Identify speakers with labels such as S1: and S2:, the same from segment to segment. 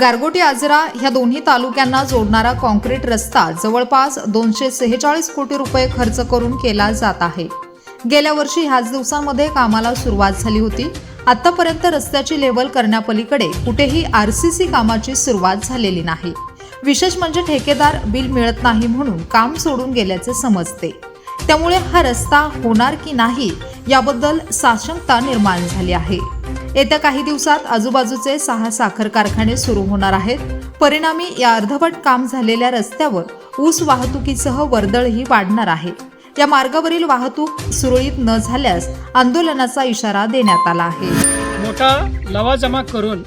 S1: गारगोटी आजरा ह्या दोन्ही तालुक्यांना जोडणारा कॉन्क्रीट रस्ता जवळपास दोनशे सेहेचाळीस कोटी रुपये खर्च करून केला जात आहे. गेल्या वर्षी ह्याच दिवसांमध्ये कामाला सुरुवात झाली होती. आतापर्यंत रस्त्याची लेवल करण्यापलीकडे कुठेही आर सी सी कामाची सुरुवात झालेली नाही. विशेष म्हणजे ठेकेदार बिल मिळत नाही म्हणून काम सोडून गेल्याचे समजते. त्यामुळे हा रस्ता होणार की नाही याबद्दल साशंकता निर्माण झाली आहे. येत्या काही दिवसात आजूबाजूचे सहा साखर कारखाने सुरू होणार आहेत. परिणामी या अर्धवट काम झालेल्या रस्त्यावर ऊस वाहतुकीसह वर्दळही वाढणार आहे. या मार्गावरील वाहतूक सुरळीत न झाल्यास आंदोलनाचा इशारा देण्यात आला आहे.
S2: मोठा लवा जमा करून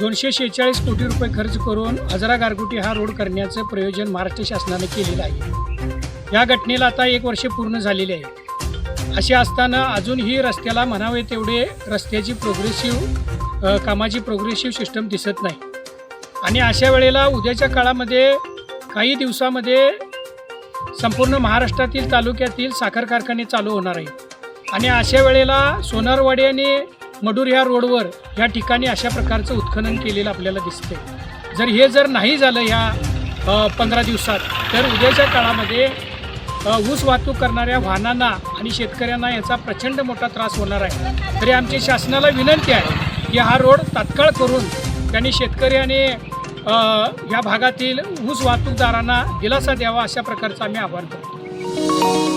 S2: दोनशे शेहेचाळीस कोटी रुपये खर्च करून हजरा गारगुटी हा रोड करण्याचं प्रयोजन महाराष्ट्र शासनाने केलेलं आहे. या घटनेला आता एक वर्ष पूर्ण झालेले आहे असे असताना अजूनही रस्त्याला म्हणावे तेवढे रस्त्याची प्रोग्रेसिव्ह कामाची प्रोग्रेसिव्ह सिस्टम दिसत नाही. आणि अशा वेळेला उद्याच्या काळामध्ये काही दिवसामध्ये संपूर्ण महाराष्ट्रातील तालुक्यातील साखर कारखाने चालू होणार आहेत. आणि अशा वेळेला सोनारवाडी आणि मडूर ह्या रोडवर या ठिकाणी अशा प्रकारचं उत्खनन केलेलं आपल्याला दिसते जर हे जर नाही झालं ह्या पंधरा दिवसात तर उद्याच्या काळामध्ये ऊस वाहतूक करणाऱ्या वाहनांना आणि शेतकऱ्यांना याचा प्रचंड मोठा त्रास होणार आहे. तरी आमची शासनाला विनंती आहे की हा रोड तात्काळ करून त्यांनी शेतकरी आणि या भागातील ऊस वाहतूकदारांना दिलासा द्यावा अशा प्रकारचं आम्ही आवाहन करतो.